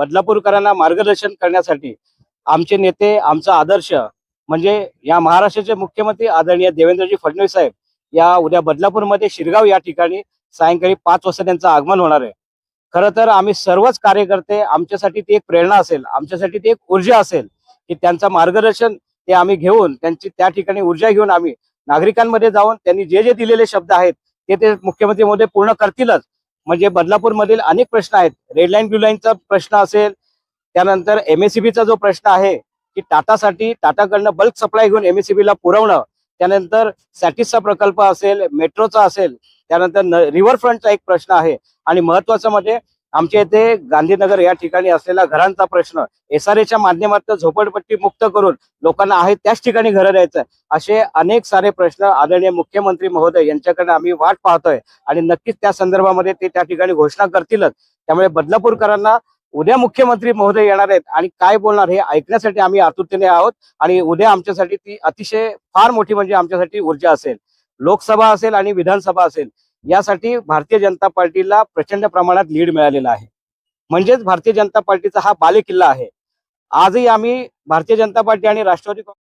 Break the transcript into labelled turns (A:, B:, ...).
A: बदलापूरकरांना मार्गदर्शन करण्यासाठी आमचे नेते आमचा आदर्श म्हणजे या महाराष्ट्राचे मुख्यमंत्री आदरणीय देवेंद्रजी फडणवीस साहेब या उद्या बदलापूरमध्ये शिरगाव या ठिकाणी सायंकाळी पाच वाजता त्यांचं आगमन होणार आहे. खरं तर आम्ही सर्वच कार्यकर्ते आमच्यासाठी ती एक प्रेरणा असेल आमच्यासाठी ती एक ऊर्जा असेल की त्यांचं मार्गदर्शन ते आम्ही घेऊन त्यांची त्या ठिकाणी ऊर्जा घेऊन आम्ही नागरिकांमध्ये जाऊन त्यांनी जे जे दिलेले शब्द आहेत ते ते मुख्यमंत्री मोदी पूर्ण करतीलच. म्हणजे बदलापूरमधील अनेक प्रश्न आहेत. रेड लाईन ब्लू लाईनचा प्रश्न असेल त्यानंतर एमएससीबीचा जो प्रश्न आहे की टाटासाठी टाटाकडनं बल्क सप्लाय घेऊन MSCB ला पुरवणं त्यानंतर सॅटिसचा प्रकल्प असेल मेट्रोचा असेल त्यानंतर रिव्हरफ्रंटचा एक प्रश्न आहे. आणि महत्वाचं म्हणजे आमच्या इथे गांधीनगर या ठिकाणी असलेला घरांचा प्रश्न एस आर एच्या माध्यमातून झोपडपट्टी मुक्त करून लोकांना आहे त्याच ठिकाणी घरं द्यायचं असे अनेक सारे प्रश्न आदरणीय मुख्यमंत्री महोदय यांच्याकडे आम्ही वाट पाहतोय आणि नक्कीच त्या संदर्भामध्ये ते त्या ठिकाणी घोषणा करतीलच. त्यामुळे बदलापूरकरांना उद्या मुख्यमंत्री महोदय येणार आहेत आणि काय बोलणार हे ऐकण्यासाठी आम्ही आतुरतेने आहोत आणि उद्या आमच्यासाठी ती अतिशय फार मोठी म्हणजे आमच्यासाठी ऊर्जा असेल. लोकसभा असेल आणि विधानसभा असेल. यासाठी भारतीय जनता पार्टीला प्रचंड प्रमाणात लीड मिळालेला आहे. म्हणजेच भारतीय जनता पार्टीचा हा बालेकिल्ला आहे. आजही आम्ही भारतीय जनता पार्टी आणि राष्ट्रवादी काँग्रेस